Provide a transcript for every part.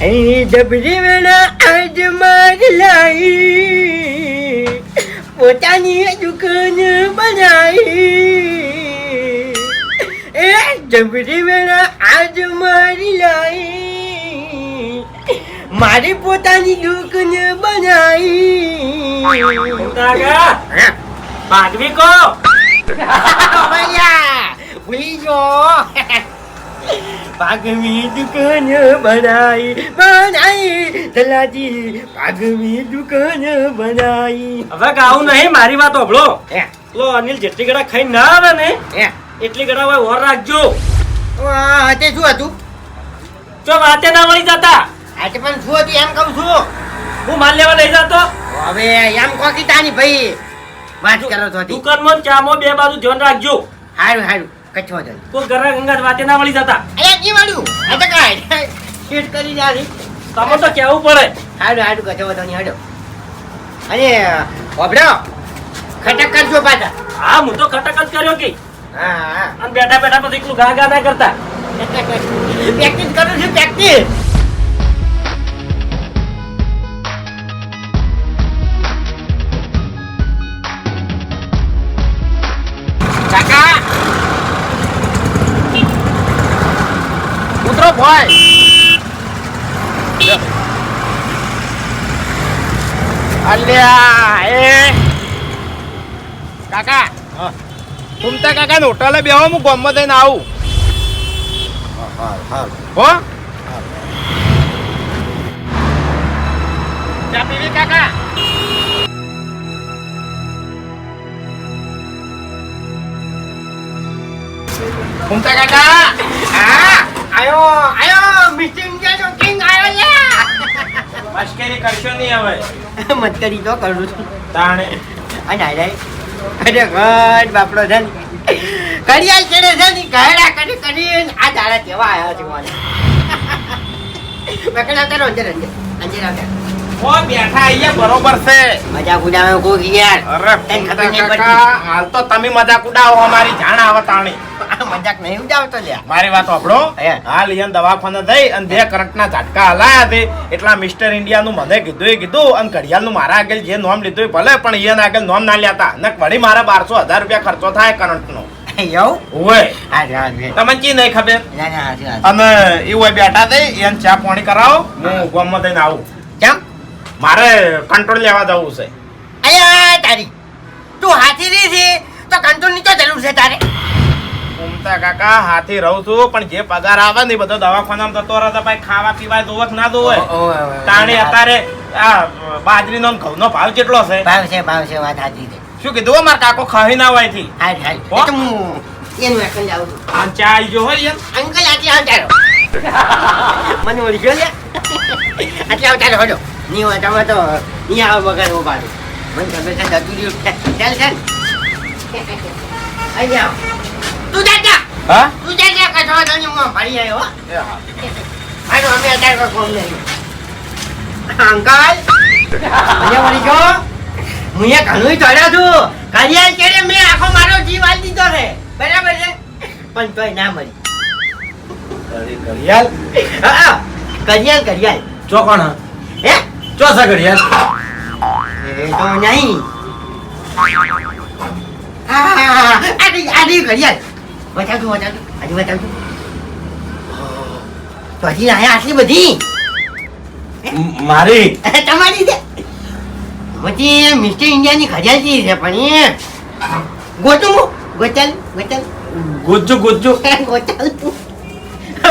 અહીં ડબરી વેળા આજ માર લાઈ. પોતાની દુકાન બનાવી એ ડબરી વેળા આજ મારી લાઈ. મારી પોતાની દુકાન બનાવી ભાગવી કો? ભૈયા ભૂલી ગયો. ભાગવી દુકાન બનાઈ બનાઈ દલાજી ભાગવી દુકાન બનાઈ. હવે ગાવું નહીં મારી વાત ઓભળો લો અનિલ જેટલી ગળા ખાઈ ના આવે ને એટલી ગળા હોય ઓર રાખજો. તે શું હતું? તો વાતે ના મળી જતા. આજે પણ શું હતું એમ કહું છું? હું માલ લેવા લઈ જતો. હવે એમ કોકી તાની ભાઈ. વાત કરો તો દુકાનમાં ચામો બે બાજુ ધ્યાન રાખજો. સારું હારું. કચ્છો તો કોઈ ગરા ગંગા વાતે ના વળી જતા. અરે કી વાળું આ તો કાય શીટ કરી જારી તમે તો કેવું પડે? હાડો હાડો કચવા તો હડો. અને ઓબડો ખટક કરજો પાછા. હા હું તો ખટક જ કર્યો કે. હા હા. અને બેઠા બેઠા પછી એકલું ગા ગા ના કરતા. પ્રેક્ટિસ કરું છું પ્રેક્ટિસ ઉતરો ભાઈ અલ્યા એ કાકા ઘૂમતા કાકા હોટલે બેહો હું ગોમમાં થઈને આવું. હો ચા પીવી કાકા? ઘૂમતા કાકા આયો આયો જે ઇન્ડિયાનો કિંગ આયો લ્યા. મશ્કરી કરશો નહીં હવે. મશ્કરી કરી તો કરું છું. તાણે. અને આય અરે ઘર બાપડો છે ને. કડિયાલ ચડે છે ને ઘરડા કરી કરી આ દાડા કેવા આયા છે મને. પકડ રહો અંદર અંદર અંદર આવતા હો બેઠા અહીંયા બરોબર છે. મજા ગુડાવે કોક યાર. અરે હાલ તો તમે મજાક ઉડાવો અમારી જાણ આવે તાણી. પડતી મજાક નહીં ઉડાવતો લ્યા. મારી વાત સાંભળો હે. હાલ અહીંયા દવાખાને દઈ અને બે કરંટના ઝટકા હલાયા છે એટલા મિસ્ટર ઇન્ડિયાનું મને કીધું એ કીધું અને ઘડિયાળનું મારા આગળ જે નોમ લીધું ભલે પણ એને આગળ નોમ ના લેતા ને વળી મારા બારસો હજાર રૂપિયા ખર્ચો થાય કરંટનો. એવું? ઓય. તમને નહીં ખબર? ના ના. અને એ બેઠા થઈ એને ચા પાણી કરાવો હું ગામમાં થઈને આવું. કેમ? મારે કંટ્રોલ લેવા જવું છે. અયા તારી. તું હાથી રહી છે? તો કંટ્રોલની તો જરૂર છે તારે. ઉમતા કાકા હાથી રહું છું પણ જે પગાર આવે ને બધો દવાખાનામાં થતો રહે તો ભાઈ ખાવા પીવા જોવે કે ના જોવે તાણે અત્યારે આ બાજરીનો ઘઉં નો ભાવ કેટલો છે? ભાવ છે ભાવ છે વાત હાજી છે. શું કીધું મારા કાકો ખાઈ ના હોયથી એનું એકલ જાવ આ ચા આવી ગયો હોય અંકલ આટલી આવતારો. મને ઓળી ગયો આટલી આવતારો હડો. ની હોય તમે તો ની આવો વગર હું પાડું મને તમે જતું રહ્યું ચાલ ચાલ. અહીંયા તું જા જા. હા? તું જે જા હું ફરી આવ્યો. હાલો અમે અત્યારે કોઈ કોમ નહીં. અંકલ? મને વળી ગયો? હું એ ઘણું ચડ્યો છું. કરિયાલ કેડે મેં આખો મારો જીવ આલી દીધો છે. બરાબર છે? પણ તોય ના મળી. ઘડિયાળ? હા, હા, કરિયાલ કરિયાલ ચો કોણ હે? ચો છે ઘડિયાળ? એ તો નહીં. હા. આડી આડી ઘડિયાળ. બતાવતું હજી બતાવતું તો હજી આટલી બધી મારી તમારી છે પછી મિસ્ટર ઇન્ડિયાની ખજાનચી છે પણ એ ગોતું ગોચલ ગોચલ ગુજ્જુ ગુજ્જુ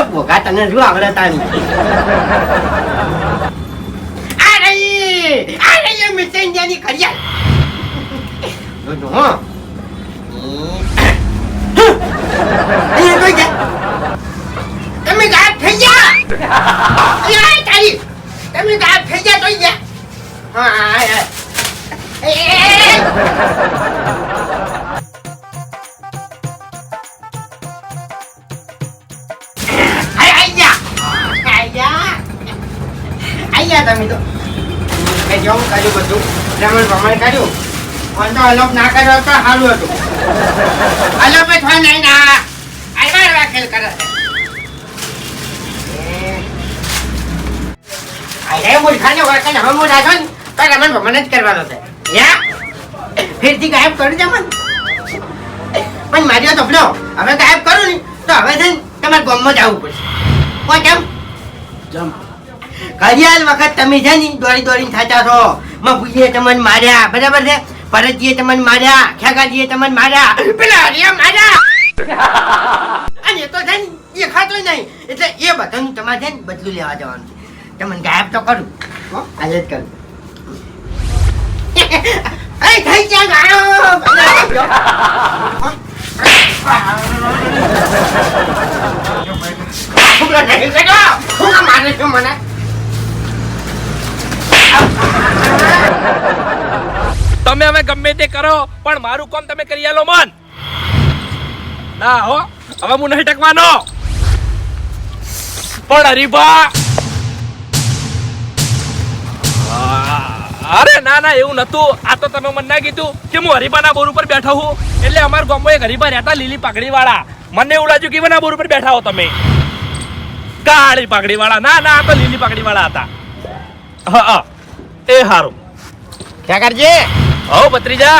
ભોગા તને શું આવડે તાણી આ રહી આ રહી મિસ્ટર ઇન્ડિયાની ખજાન જોજો હો અલોપ ના કર્યો તો સારું હતું. અલોપ જ હોય નહીં ના આયવા રાખેલ કરે મૂર્ખાને હવે હું રાખો ને તો રમણ ભમણ જ કરવાનો છે. યા ફેરથી ગાયબ કરી દે મન. પણ મારી વાત સાંભળો હવે ગાયબ કરું ને તો હવે છે તમારે ગામમાં આવવું પડશે. કોઈ કેમ? જમ. ઘડિયાળ વખત તમે છે ને દોડી દોડીને થાચા છો. મફુજીએ તમને માર્યા. બરાબર છે? ભરતજીએ તમને માર્યા ખ્યાગાજીએ તમને માર્યા પેલા હરિયા માર્યા. અને તો છે ને, એ ખાતો નહીં. એટલે એ બધાનું તમારે છે ને બદલું લેવા જવાનું છે. તમને ગાયબ તો કરું. આજે જ કરું. એ થઈ ગયા છે મને. તમે હવે ગમે તે કરો, પણ મારું કામ તમે કરી આલો મન. ના હો, હવે હું નહીં ટકવાનો. પણ હરીભા અરે ના ના, એવું નતું આ તો તમે મને ના કીધું કે હું હરીબાના બોર ઉપર બેઠો હું. એટલે અમારા ગામમાં એક હરીબા રહેતા, લીલી પાઘડી વાળા મને એવું લાગ્યું કે ના બોર ઉપર બેઠા હો તમે. કાળી પાઘડી વાળા ના ના, આ તો લીલી પાઘડી વાળા હતા. હા એ ક્યાં ખેકરજી હો ભત્રીજા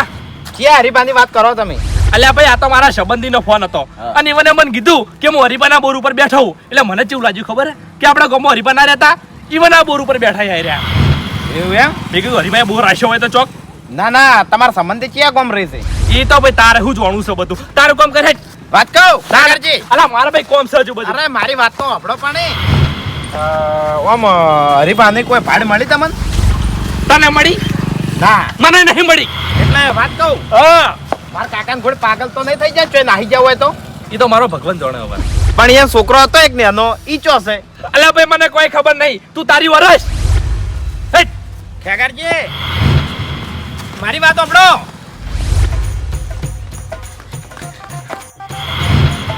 ક્યાં હરીબાની વાત કરો તમે? અલ્યા ભાઈ આ તો મારા સંબંધીનો ફોન હતો. અને મને મને કીધું કે હું હરીબાના બોર ઉપર બેઠો હું એટલે મને કેવું લાગ્યું ખબર? કે આપણા ગામમાં હરીબા ના રહેતા ઈવન આ બોર ઉપર બેઠા આઈ રહ્યા. એવું એમ? મેં કીધું હરીભાઈ બોર રાખ્યો હોય તો ચોક. ના ના તમારા સંબંધી ક્યાં ગામ રહે છે? એ તો ભાઈ તારે હું જોવાનું છું બધું. તારું કામ કરે વાત કહું? નાગરજી અલા મારા ભાઈ કોમ સજુ બધું. અરે મારી વાત તો હભળો પણ ઓમ હરીબાની કોઈ ભાડ મળી તમને? તને મળી? ના. મને નહીં મળી. એટલે વાત કહું. હા. મારા કાકાને ઘોડે પાગલ તો નહીં થઈ જાય ચોય નાહી જવું હોય તો. એ તો મારો ભગવાન જાણે હવે. પણ એ છોકરો હતો એક ને એનો ઈ ચો છે? અલ્યા ભાઈ મને કોઈ ખબર નહીં. તું તારી વરસ. ખેગરજી મારી વાત સાંભળો.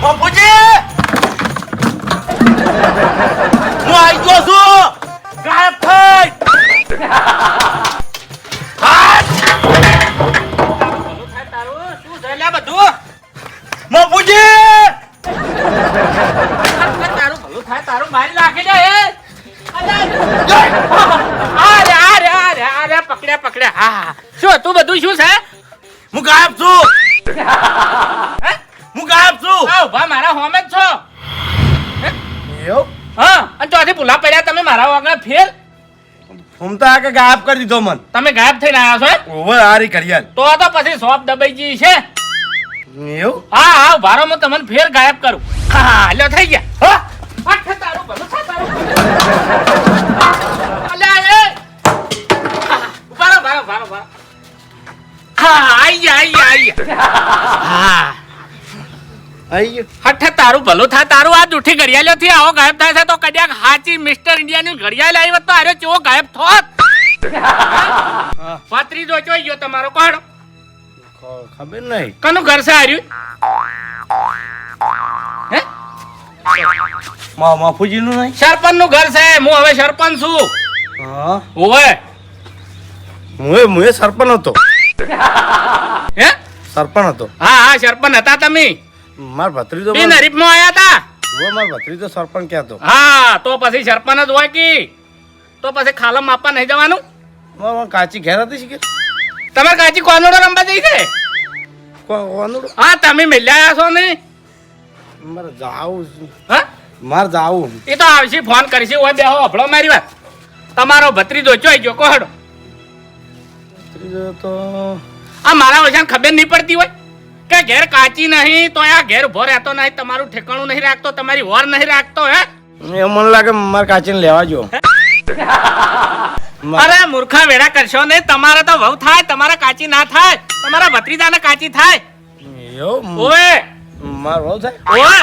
બાપુજી! હું આવી ગયો છું. હા. શું તું બધું શું છે? હું ગાયબ છું. હું? ગાયબ છું. આવ ભા મારા હોમે જ છો. એવું? હા અને ચોથી ભૂલા પડ્યા તમે મારા વાગણા ફેર? હું તો આ કે ગાયબ કરી દીધો મન. તમે ગાયબ થઈને આવ્યા છો ઓવર હારી ઘડિયાળ તો તો પછી સોપ દબાઈ ગઈ છે. એવું? હા હા ભારો હું તમને ફેર ગાયબ કરું. હા લ્યો થઈ ગયા. હા. આઠ તારું ભલું થાય તારું. ગયું હઠે તારું ભલું થાય તારું આ જૂઠી ઘડિયાળો થી આવો ગાયબ થાય છે તો કદાચ હાચી મિસ્ટર ઇન્ડિયા ની ઘડિયાળ આવી હોત તો આરે ચો ગાયબ થોત. પાત્રી દો ચોઈ ગયો તમારો કોણ? ખબર નહીં. કનું ઘર છે આર્યું? હે? મા માફુજીનું નહીં? સરપંચનું ઘર છે હું હવે સરપંચ છું. હા. ઓય મુએ મુએ સરપંચ હતો. હે? સરપંચ હતો. હા હા સરપંચ હતા તમે. માર ભત્રીજો બિન હરીફમાં આયા હતા ઓ માર ભત્રીજો સરપંચ કહેતો. હા તો પછી સરપંચ જ હોય કે? તો પછી ખાલમ માપવા નહીં જવાનું? માર કાચી ઘેર હતી શીખે? તમારે કાચી કોનોડો રમવા જઈ છે? કોનોડો? હા તમે મિલ્યા છો ને? મારે જાવું હા? મારે જાવું એ તો આવશે ફોન કરશે ઓય બેહો હફળો મારી વાત. તમારો ભત્રીજો ચોઈ ગયો કોહડો? ભત્રીજો તો આ મારા ઓછાને ખબર નહીં પડતી હોય? કે ઘેર કાચી નહીં તો આ ઘેર ઊભો રહેતો નહીં તમારું ઠેકાણું નહીં રાખતો તમારી વર નહીં રાખતો હે? એ મને લાગે મારે કાચીને લેવા જો. અરે મૂર્ખા વેડા કરશો નહીં તમારે તો વહુ થાય તમારા કાચી ના થાય તમારા ભત્રીજાને કાચી થાય. ઓએ માર વહુ થાય? ઓએ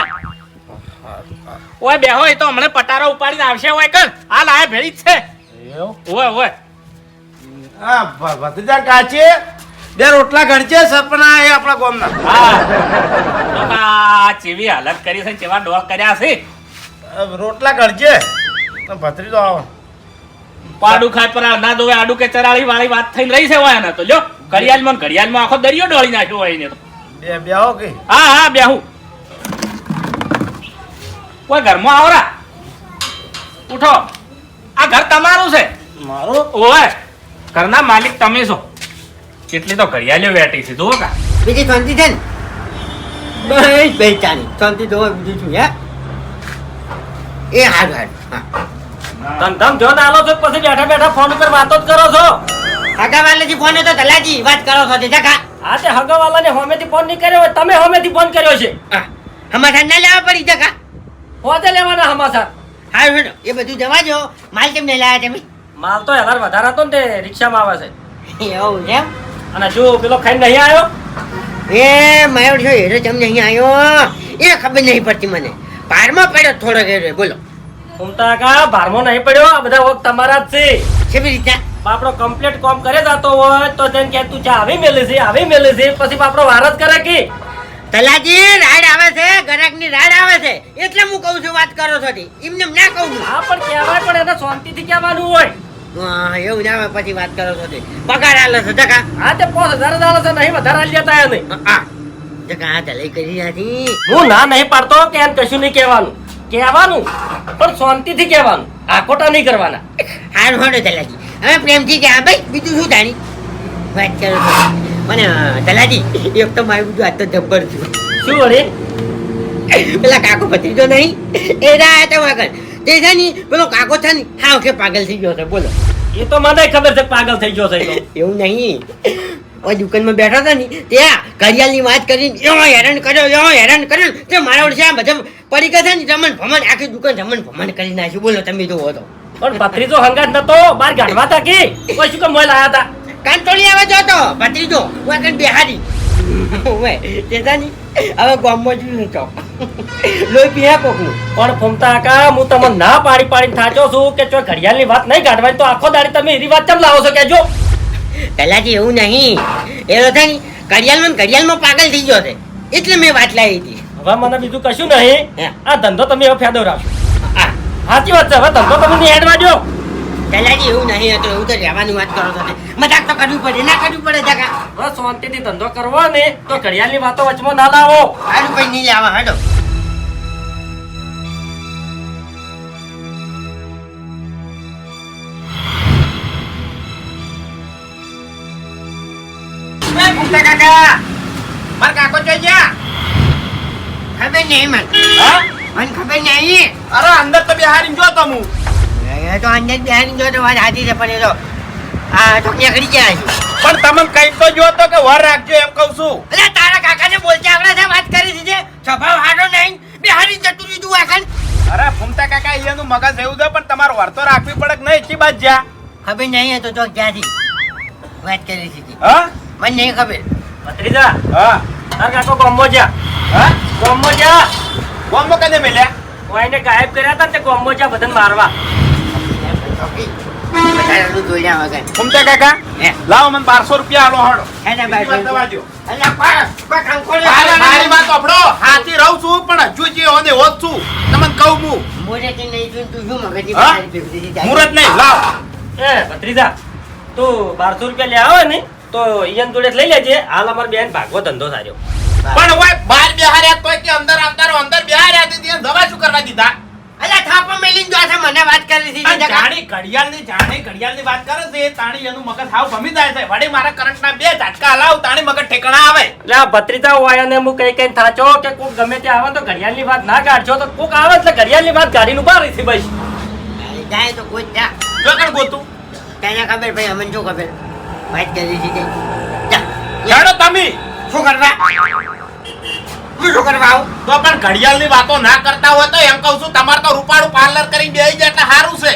ઓય બેહો એ તો હમણાં પટારો ઉપાડીને આવશે ઓય કર. આ લાય ભેળી છે. ઓય ઓય હા ભત્રીજા કાચી? બે રોટલા ગણજે સપના એ આપણા ગોમના. હા. આ ચેવી હાલત કરી છે ચેવા ડોળ કર્યા છે? રોટલા ગણજે. ભત્રી તો આવો. પાડું ખાય પર ના દોવે આડું કે ચરાળી વાળી વાત થઈને રહી છે વાયા તો જો ઘડિયાળમાં ઘડિયાળમાં આખો દરિયો ડોળી નાખ્યો હોય ને તો. બે બે કે? હા હા બેહું. કોઈ ઘરમાં આવરા? ઉઠો. આ ઘર તમારું છે? મારું? ઓય ઘરના માલિક તમે છો. કેટલી તો ઘડિયાળીઓ વેટી છે જુઓ કા. બીજી શાંતિ છે ને? બસ બેચાની શાંતિ તો બીજું છું હે? એ હારું હારું તમ તમ જો જો આલો છો પછી બેઠા બેઠા ફોન ઉપર વાતો જ કરો છો? આગા ફોન હતો તલાજી વાત કરો છો તે જગા હા તે હગાવાલાને હોમેથી ફોન નહીં કર્યો તમે હોમેથી ફોન કર્યો છે. હમાથા ના લેવા પડી જગા હોતે લેવાના હમાસા હા હેડો એ બધું જવા જો માલ કેમ નહીં લાયા તમે માલ તો હજાર વધારે હતો ને તે રિક્ષામાં આવે છે. એવું છે અને જો પેલો ખાઈને નહીં આવ્યો? એ મયુર છો હેરો તમને અહીં આવ્યો? એ ખબર નહીં પડતી મને. પારમાં પડ્યો થોડો હેરો બોલો. ઉમતા કા બારમો નહીં પડ્યો? આ બધા વખત તમારા જ છે. કેવી રીતે. બાપડો કમ્પ્લીટ કોમ કરે જતો હોય તો તેને કે તું ચા આવી મેલે છે આવી મેલે છે. પછી બાપડો વાર જ કરે કે? તલાજી રાડ આવે છે ગરાકની રાડ આવે છે. એટલે હું કહું છું વાત કરો છો. એમને એમ ના કહું છું હા પણ કહેવાય પણ એને શાંતિથી કહેવાનું હોય. એવું ના આવે પછી વાત કરો છો તી. પગાર આલે છે જકા હા તે પોસ હજાર આલે છે નહીં વધારે આલી જતા એને. હા જકા આ તલાઈ કરી નથી હું ના નહીં પાડતો કે એમ કશું નહીં કહેવાનું. કહેવાનું પણ શાંતિથી કહેવાનું. આખોટા નહીં કરવાના. હા હોડો તલાજી હવે પ્રેમથી કે ભાઈ બીજું શું જાણી? વાત કરો મને તલાજી એક તો મારું બીજું આ તો જબ્બર છું. શું વળી? પેલા કાકો ભત્રીજો નહીં એ રહ્યા વગર તે છે ને પેલો કાકો છે ને હા કે પાગલ થઈ ગયો છે બોલો. એ તો મને ખબર છે પાગલ થઈ ગયો છે એવું નહીં. ઓય દુકાનમાં બેઠા હતા ને ત્યાં ઘડિયાળની વાત કરીને એવો હેરાન કર્યો એવો હેરાન કર્યો. તે મારા વડે આ બધા પડી ગયા છે ને જમણ ભમણ આખી દુકાન જમણ ભમણ કરી નાખ્યું. બોલો તમે જોવો તો. પણ ભત્રીજો હંગાત નતો બાર ગાઢવા હતા કે? કોઈ શું કામ લાયા હતા? કાંટોળી આવે જો તો ભત્રીજો હું આગળ બિહારી ઓય તે છે ને હવે ગામમાં જોયું ચોક લોહી પીયા કોકનું. પણ ફૂમતા કા હું તમને ના પાડી પાડીને થાચો છું કે જો ઘડિયાળની વાત નહીં કાઢવાની તો આખો દાડી તમે એની વાત કેમ લાવો છો કેજો પહેલાથી એવું નહીં. એ ને ઘડિયાળમાં ઘડિયાળમાં પાગલ થઈ ગયો છે. એટલે મેં વાત લાવી હતી. હવે મને બીજું કશું નહીં. આ ધંધો તમે હવે ફેદો રાખશો હા. સાચી વાત છે હવે ધંધો તમે નહીં હેડવા દો પહેલાથી એવું નહીં હતું એવું તો રહેવાની વાત કરો મજાક તો કરવી પડે ના કરવી પડે જગા હવે શાંતિથી ધંધો કરવો ને તો ઘડિયાળની વાતો વચમાં ના લાવો. સારું કઈ નહીં આવે હાડો એ ભૂમતા કાકા. માર કાકો જોઈ ગયા? ખબર નહીં મને. ખબર નહીં. અરે અંદર તો બિહારી જો તમુ. એ તો અંદર બેહારી જો તો વાત સાચી છે પણ એ તો આ તો નીકળી ગયા છે. પણ તમે કઈ તો જો તો કે વર રાખજો એમ કહું છું. એટલે તારા કાકાને બોલતે આપણે છે વાત કરી દીધી સ્વભાવ હારો નહીં. બેહારી જતું લીધું આખન અરે ફૂમતા કાકા અહીંયાનું મગજ એવું છે પણ તમારો વાર તો રાખવી પડે કે નહીં? એટલી બાદ જા ખબર નહીં તો તો ક્યાંથી વાત કરી દીધી હા? મને નહીં ખબર. ભત્રીજા હા? તાર કાકો ગોમ્બો જા હા? ગોમ્બો જા ગોમ્બો કને મેલ્યા? કોઈને ગાયબ કર્યા હતા તે ગોમ્બો જા બધાને મારવા. કાકા? લાવો મને બારસો રૂપિયા આલો હાડો એના બીજી. વાત દવા દ્યો. અલ્યા પાસ પાસ અંકોડે મારે મારી વાત સાંભળો. હાથી રહું છું પણ હજુ જે હોને હોત છું. તમને કહું હું મોઢેથી નહીં તું લાવ. એ ભત્રીજા તું બારસો રૂપિયા લે આવે ને તો ઈયન જોડે લઈ લેજે. હાલ અમાર બેન ભાગવો ધંધો સાર્યો. પણ ઓય બહાર બેહાર્યા તો કે અંદર આવતા અંદર બેહાર્યા ત્યાં દવા શું કરવા દીધા? અલ્યા થાપો મેલીન જો છે મને વાત કરી છે. જાણી ઘડિયાળની જાણી ઘડિયાળની વાત કરે છે તાણી એનું મગજ હાવ ભમી જાય છે. વડે મારા કરંટના બે ઝટકા હલાવ તાણી મગજ ઠેકાણા આવે. એટલે ભત્રીતા ભત્રીજા હોય અને હું કઈ કઈ થાચો કે કોક ગમે તે આવે તો ઘડિયાળની વાત ના કાઢજો તો કોક આવે એટલે ઘડિયાળની વાત કાઢીને ઊભા રહી બસ. જાય તો કોઈ જા જો કણ ગોતું. તને ખબર ભાઈ અમને જો ખબર? વાત કરી છે. જા. જાણો તમે. શું કરવા હું શું કરવા આવું? તો પણ ઘડિયાળની વાતો ના કરતા હોય તો એમ કહું છું તમારે તો રૂપાળું પાર્લર કરીને બેહી જાય એટલે સારું છે.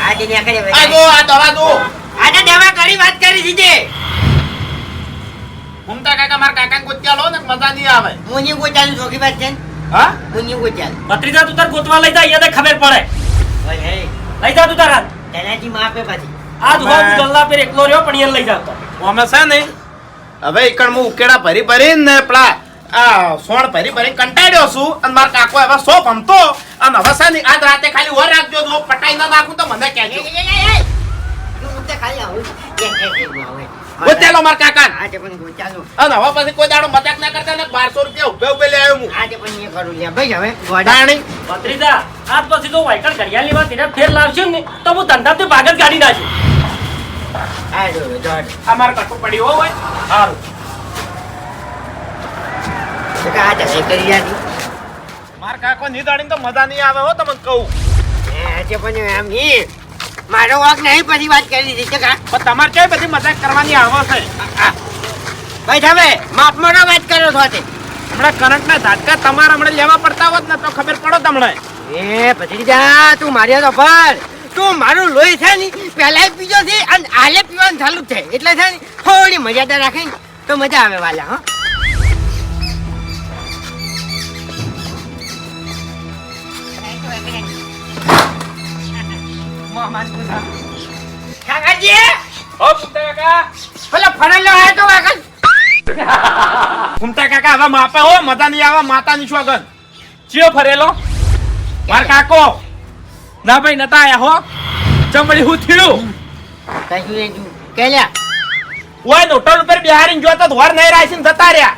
આજે ને આ જો આ દવા જો. આજે દવા કરી વાત કરી દીધી ઘૂમતા કાકા મારા કાકા ગોત્યા લો ને મજા નહીં આવે. મુની ગોચાનું શોખી વાત છે ને? હા? મુની ગોચાલ ભત્રીજા તું તાર ગોતવા લઈ જા અહીંયા ખબર પડે. ઓય હે. લઈ જા તું તારા માપે પાછી. આ દુકાન તું ગલ્લા પર એકલો રહ્યો પણ લઈ જાતો અમે છે ને હવે એકણ હું ઉકેડા ભરી ભરીને ને પેલા આ સોણ ભરી ભરી કંટાળ્યો છું અને મારા કાકો હવે સો ભમતો અને હવે છે ને આજ રાતે ખાલી વર રાખજો જો પટાઈ ના નાખું તો મને કહેજો. એ, એ, એ, એ. હું તો ખાલી આવું. એ, એ, એ, હું આવું. ગોત્યાલો માર પણ ગોચાલો અને હવે પછી કોઈ દાડો મજાક ના કરતા ને બારસો રૂપિયા ઉભે ઉભે લઈ આવ્યો હું. હા પણ એ કરું લે ભાઈ હવે ગોડા. ભત્રીજા આજ પછી તો વાયકણ ઘડિયાળની વાત એને ફેર લાવશે ને તો હું ધંધાથી ભાગત કાઢી નાખું આ જો જોડ. આ મારે કટુ પડ્યું હો સારું તો આ જશે કરી યાદી માર કાકો ની દાડીને તો મજા નહીં આવે હો, તમને કહું. એ પણ એમ નહીં મારો વાક નહીં પછી વાત કરી છે કા પણ તમારે કઈ બધી મજાક કરવાની આવે છે? ભાઈ તમે માફ મોડો વાત કરો છો હમણાં કરંટના ઝાટકા તમારે હમણાં લેવા પડતા હોત ને તો ખબર પડો તમને. એ ભત્રીજા તું મારી તો પર. તું મારું લોહી છે ને પહેલા પીજો છે અને હાલે પીવાનું ચાલુ જ છે. એટલે છે ને, થોડી મર્યાદા રાખીને તો મજા આવે વાલા, હા. કાકાજી! ઓ પુત્તર કાકા! પેલો ફરેલો આવ્યો તો આગળ કાકા હવે માપે હો મજા નહીં આવે માતાની આગળ? ચિયો ફરેલો? માર કાકો. ના ભાઈ નતા આયા હો. ચમડી હું થયું? કશું તું કેલ્યા ઓય નોટલ ઉપર બિહારીને જોતો તો વર નહીં રાસીને જતા રહ્યા.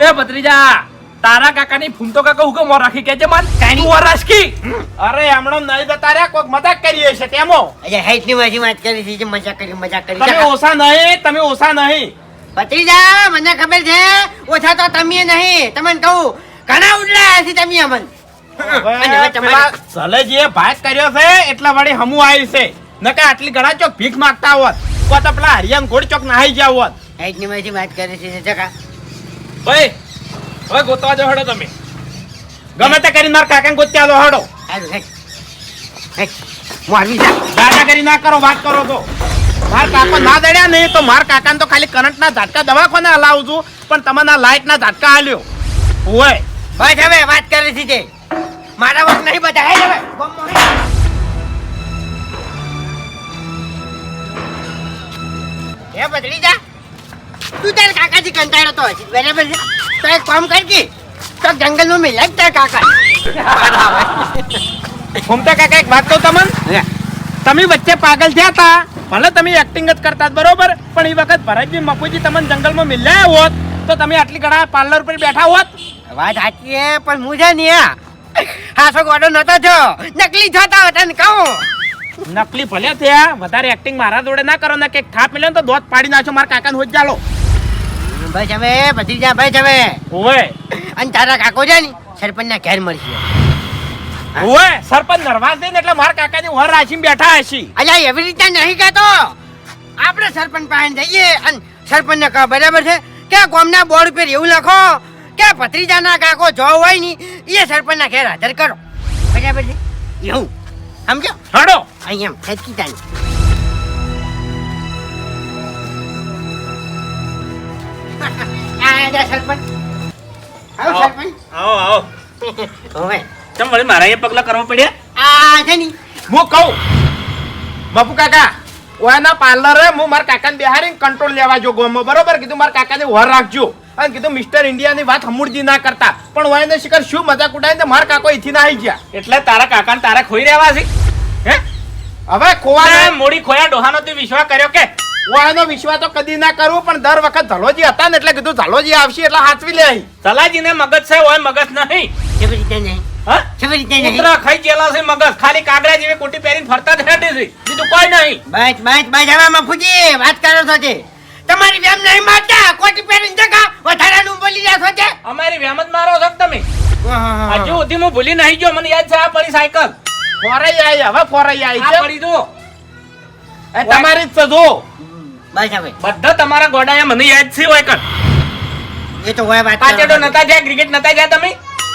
એ ભત્રીજા તારા કાકાની ફૂમતો કાકા હુકમ મોર રાખી કેજે મન કાની ઓર રાખી અરે હમણો નહીં જતા રહ્યા કોઈક મજાક કરીએ છે તેમો. અરે હાઈટની માજી વાત કરી છે જે મજાક કરી મજાક કરી. તમે ઓછા નહીં તમે ઓસા નહીં. ભત્રીજા મને ખબર છે ઓછા તો તમે નહીં. તમને કહું ઘણા ઉડલા છે તમે અમન. સલેજીએ ભાગ કર્યો છે એટલા વળી હમુ આવી છે. નકા આટલી ઘણા ચોક ભીખ માંગતા હોત તો પેલા હરિયામ ઘોડ ચોક નાહી જાવ હોત. હાઈટની માજી વાત કરી છે જકા ભાઈ હવે ગોતવા જો હડો તમે. ગમે તે કરી માર કાકાને ગોત્યા લો હડો. હારું હેટ હેટ મારવી જા. દાદાગીરી ના કરો વાત કરો તો. માર કાકો ના દડ્યા નહીં તો માર કાકાને તો ખાલી કરંટના ઝાટકા દવાખાને હલાવું છું પણ તમને લાઇટના ઝાટકા આલ્યો. ઓય. બસ હવે વાત કરી છે તે મારા વાત નહીં બધા હે હવે. હે બદલી જા. તું તાર કાકાથી કંટાળો તો હશે બરાબર છે? તો એક કામ કર કે. તો જંગલમાં મિલાય જ તાર કાકા. ઘૂમતા કાકા એક વાત કહું તમને? તમે વચ્ચે પાગલ થયા હતા ભલે તમે એક્ટિંગ જ કરતા બરોબર પણ એ વખત ભરતજી મકુજી તમને જંગલમાં મિલ્યા હોત તો તમે આટલી ઘણા પાર્લર પર બેઠા હોત. વાત સાચી છે પણ હું છે ને હાસો ગોડો નતો છો નકલી થતા હતા ને કહું. નકલી ભલે થયા વધારે એક્ટિંગ મારા જોડે ના કરો ને કે થાપ મિલે ને તો દોત પાડી નાખો મારા કાકાને હોજ ચાલો બસ હવે ભત્રીજા ભાઈ છે હવે ઓય અને તારા કાકો છે ને સરપંચના ઘેર મળશે ઓવે સરપંચ નરવાસ થઈને એટલે મારા કાકાની વર રાખીને બેઠા હશી. અલ્યા એવી રીતે નહીં કહેતો. આપણે સરપંચ પાસે જઈએ અને સરપંચને કહો બરાબર છે? કે ગામના બોર્ડ પર એવું લખો કે ભત્રીજાના કાકો જો હોય ને એ સરપંચના ઘેર હાજર કરો. બરાબર છે? એવું. સમજો? હડો. અહીંયા એમ ખેંચી તાની આવો આવો. આવો વળી મારા એ પગલા કરવા પડ્યા? આ છે ને. હું કહું બાપુ કાકા ઓના પાર્લરે હું મારા કાકાને બેહારીને કંટ્રોલ લેવા જો ગોમાં. બરોબર કીધું મારા કાકાને વર રાખજો. અને કીધું મિસ્ટર ઇન્ડિયાની વાત હમુડજી ના કરતા. પણ ઓયાને શિખર શું મજાક ઉડાવીને મારા કાકો અહીંથી ના આવી ગયા. એટલે તારા કાકાને તારા ખોઈ રહેવા છે? હે? હવે ખોવા મોડી ખોયા ડોહાનો તે વિશ્વાસ કર્યો કે? ઓયાનો વિશ્વાસ તો કદી ના કરું પણ દર વખત ધલોજી હતા ને એટલે કીધું ધલોજી આવશે એટલે હાથવી લે. અહીં. તલાજીને મગજ છે હોય મગજ નહીં. કેવી રીતે નહીં. હા? કેવી રીતે નહીં. કૂતરા ખાઈ ગયેલા છે મગજ. ખાલી કાગડા જેવી કોટી પહેરીને ફરતા જ હેઠે છે. બીજું કોઈ નહીં. બસ બસ બસ હવે મફુજી વાત કરો છો તે તમારી વેમ નહીં મારતા. કોટી પહેરીને જગા વધારાનું બોલી રહ્યા છો તે અમારી વેમ જ મારો છો તમે? હજુ સુધી હું ભૂલી નહીં ગયો. મને યાદ છે આ પડી સાયકલ. ફોરાઈ આવી હવે ફોરાઈ આવી છે. પડી જો તમારી જ છે જો બસ હવે. બધા તમારા ગોડાયા મને યાદ છે હોય કર એ તો હોય વાત પાછળ નતા જાય ક્રિકેટ નતા જાય તમે?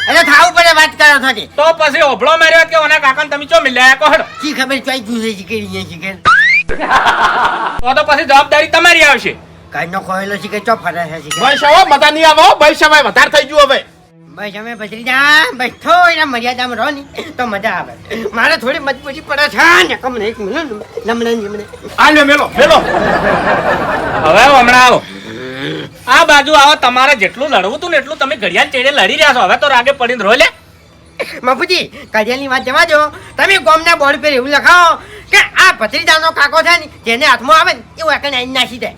એટલે થાવું પડે વાત કરો છો તો પછી ઓભળો માર્યો કે ઓના કાકાને તમે ચો મિલ્યા કહો શી ખબર ચોઈ જુસે શીખે અહીંયા કે તો તો પછી જવાબદારી તમારી આવશે. કાઈ નો ખોયેલો શીખે ચો ફરે છે શીખે? ભાઈ સાહેબ મતા નહીં આવો. ભાઈ સાહેબ વધારે થઈ ગયું હવે. બસ અમે જા બસ થોડા મર્યાદામાં રહો ને તો મજા આવે. મારે થોડી મજબૂરી પડે છે ને કમ નહીં મળે ને લમણે મને આ મેલો મેલો. હવે હમણાં આવો. આ બાજુ આવો તમારે જેટલું લડવું હતું ને એટલું તમે ઘડિયાળ ચેડે લડી રહ્યા છો. હવે તો રાગે પડીને રો લે. મફુજી કાજલની વાત જવા દો. તમે ગોમના બોર્ડ પર એવું લખાવો કે આ ભત્રીજાનો કાકો છે ને જેને હાથમાં આવે ને એવું એકને આઈ નાખી દે.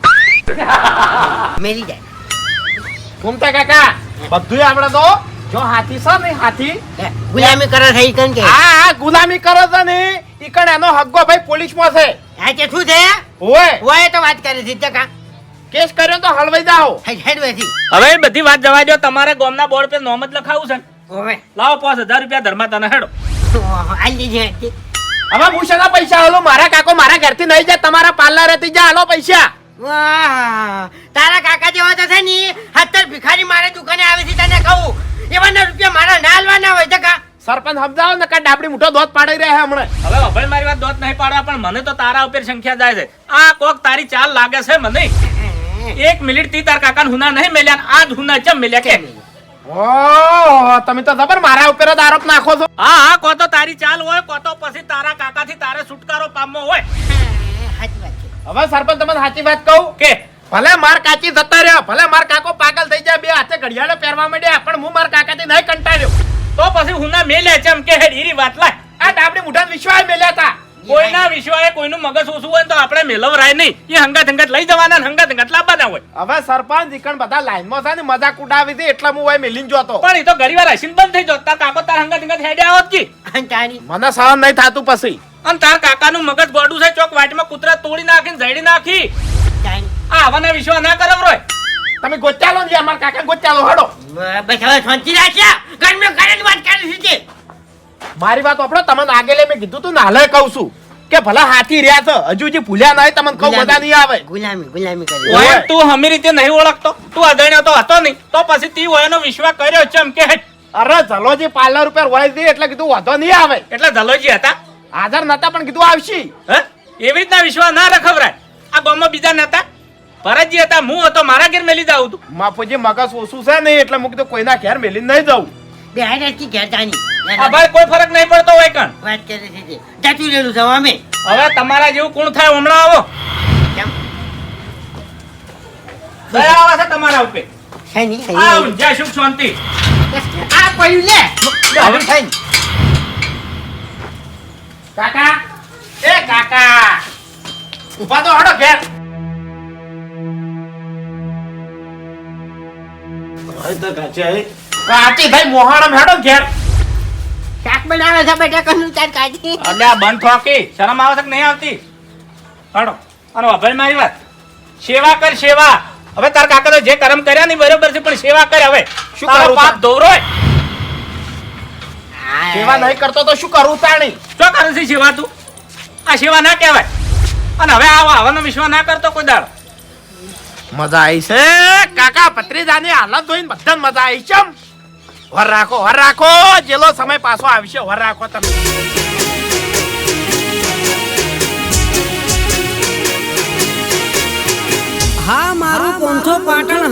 મેરી જાય ઘૂમતા કાકા બધું આપણે તો. જો હાથી છે ને હાથી? ગુલામી કરે છે ઈકણ કે? હા હા ગુલામી કરે છે ને ઈકણ એનો હગ્ગો ભાઈ પોલીસમાં છે. આ કે શું છે? ઓય ઓય તો વાત કરે છે ટકા કેસ કર્યો તો હલવાઈ જાઓ. હેડ હેડ હવે બધી વાત જવા દો તમારા ગામના બોર્ડ પર નોમ જ લખાવું છે. ઓવે લાવો પાંચ હજાર રૂપિયા ધર્મા તને હેડો. આલી જે હવે હું શેના પૈસા હાલો મારા કાકો મારા ઘરથી નહીં જાય તમારા પાર્લરેથી જા હાલો પૈસા. વાહ તારા કાકા જેવા તો છે ને હતર ભિખારી મારે દુકાને આવે છે તને કહું એવાના રૂપિયા મારા ના હલવાના હોય ટકા સરપંચ સમજાવો ને કા ડાબડી મોટો દોત પાડી રહ્યા હમણે. હવે અભય મારી વાત દોત નહીં પાડવા પણ મને તો તારા ઉપર સંખ્યા જાય છે. આ કોક તારી ચાલ લાગે છે મને. એક મિનિટથી તાર કાકા હુના નહીં મેલ્યા આ જ હુના ચમ મેલ્યા કે? ઓ તમે તો જબર મારા ઉપર જ આરોપ નાખો છો. હા હા કો તો તારી ચાલ હોય કો તો પછી તારા કાકા થી તારે છુટકારો પામવો હોય. હવે સરપંચ તમને સાચી વાત કહું? કે? ભલે માર કાચી જતા રહ્યા ભલે માર કાકો પાગલ થઈ જાય બે હાથે ઘડિયાળો પહેરવા માંડ્યા પણ હું માર કાકાથી નહીં કંટાળ્યો. તો પછી હુના મેલ્યા એમ કે હેડ ઈરી વાત લાય. આ ડાબડી મુઠાન વિશ્વાસ મેલ્યા હતા કોઈના વિશ્વાએ કોઈનું મગજ ઓછું હોય ને તો આપણે મેલવરાય નહીં. એ હંગાત હંગાત લઈ જવાના ને હંગાત હંગાત લાવવાના હોય. હવે સરપંચ ઈકણ બધા લાઈનમાં છે ને મજાક ઉડાવી હતી એટલે હું હોય મેલીન જોતો. પણ એ તો ઘણી વાર હસીને બંધ થઈ જતો. તાર કાકો તાર હંગાત હંગાત હેડે આવત કી? મને સહન નહીં થાતું પછી. અને તાર કાકાનું મગજ બોડું છે ચોક વાટમાં કૂતરા તોડી નાખીને ઝેડી નાખી. આ આવાના વિશ્વાસ ના કરો રોય. તમે ગોચાલો ને અમાર કાકા ગોચાલો હડો. બસ હવે શાંતિ રાખ્યા ઘરે વાત કરી છે મારી વાત આપણો તમને આગેલે મેં કીધું તું નાલે કહું છું. કે ભલા હાથી રહ્યા છે હજુ જે ભૂલ્યા નહીં તમને કહું મજા નહીં આવે. ગુલામી ગુલામી કરી. ઓય. તું હમી રીતે નહીં ઓળખતો. તું અજાણ્યો તો હતો નહીં. તો પછી તી ઓયનો વિશ્વાસ કર્યો ચમ કે. અરે જલોજી પાર્લર ઉપર વળી દે એટલે કીધું વાંધો નહીં આવે. એટલે જલોજી હતા. હાજર નતા પણ કીધું આવશી. હે? એવી રીતના વિશ્વાસ ના રખવરાય. આ ગામમાં બીજા નતા. ભરતજી હતા હું હતો મારા ઘેર મેલી જાઉં તું. માપુજી મગજ ઓછું છે નહીં એટલે મૂકી તો કોઈના ઘેર મેલી નહીં જાઉં. બે હાઈ કી ઘેર જાની? આ કોઈ ફરક નહીં પડતો હોય કણ. વાત કરે છે જતું રહેલું છે અમે. હવે તમારા જેવું કોણ થાય હમણાં આવો. કેમ? દયા આવે છે તમારા ઉપર. છે નહીં છે આ નહીં. સુખ શાંતિ. આ પડ્યું લે. હવે. થઈ કાકા એ કાકા. ઊભા તો હડો ઘેર. કાચી ભાઈ મોહાણમ હેડો ઘેર. શાક બનાવે છે બેટા કનું તાર કાઢી એટલે આ બંધ થોકી શરમ આવે છે કે નહીં આવતી? હડો. અને અભય મારી વાત. સેવા કર સેવા. હવે તાર કાકા તો જે કર્મ કર્યા નહીં બરોબર છે પણ સેવા કર હવે. શું કરું? પાપ? દોરોય સેવા નહીં કરતો તો શું કરું તાણી? શું કરે છે સેવા તું? આ સેવા ના કહેવાય. અને હવે આવા આવવાનો વિશ્વાસ ના કરતો કોઈ દાડો. મજા આવી છે. કાકા, પત્રીજાની હાલત જોઈને બધા મજા આવી છે. વર રાખો વર રાખો. જેલો સમય પાછો આવશે, વર રાખો તમે. હા, મારું પોંથો પાટણ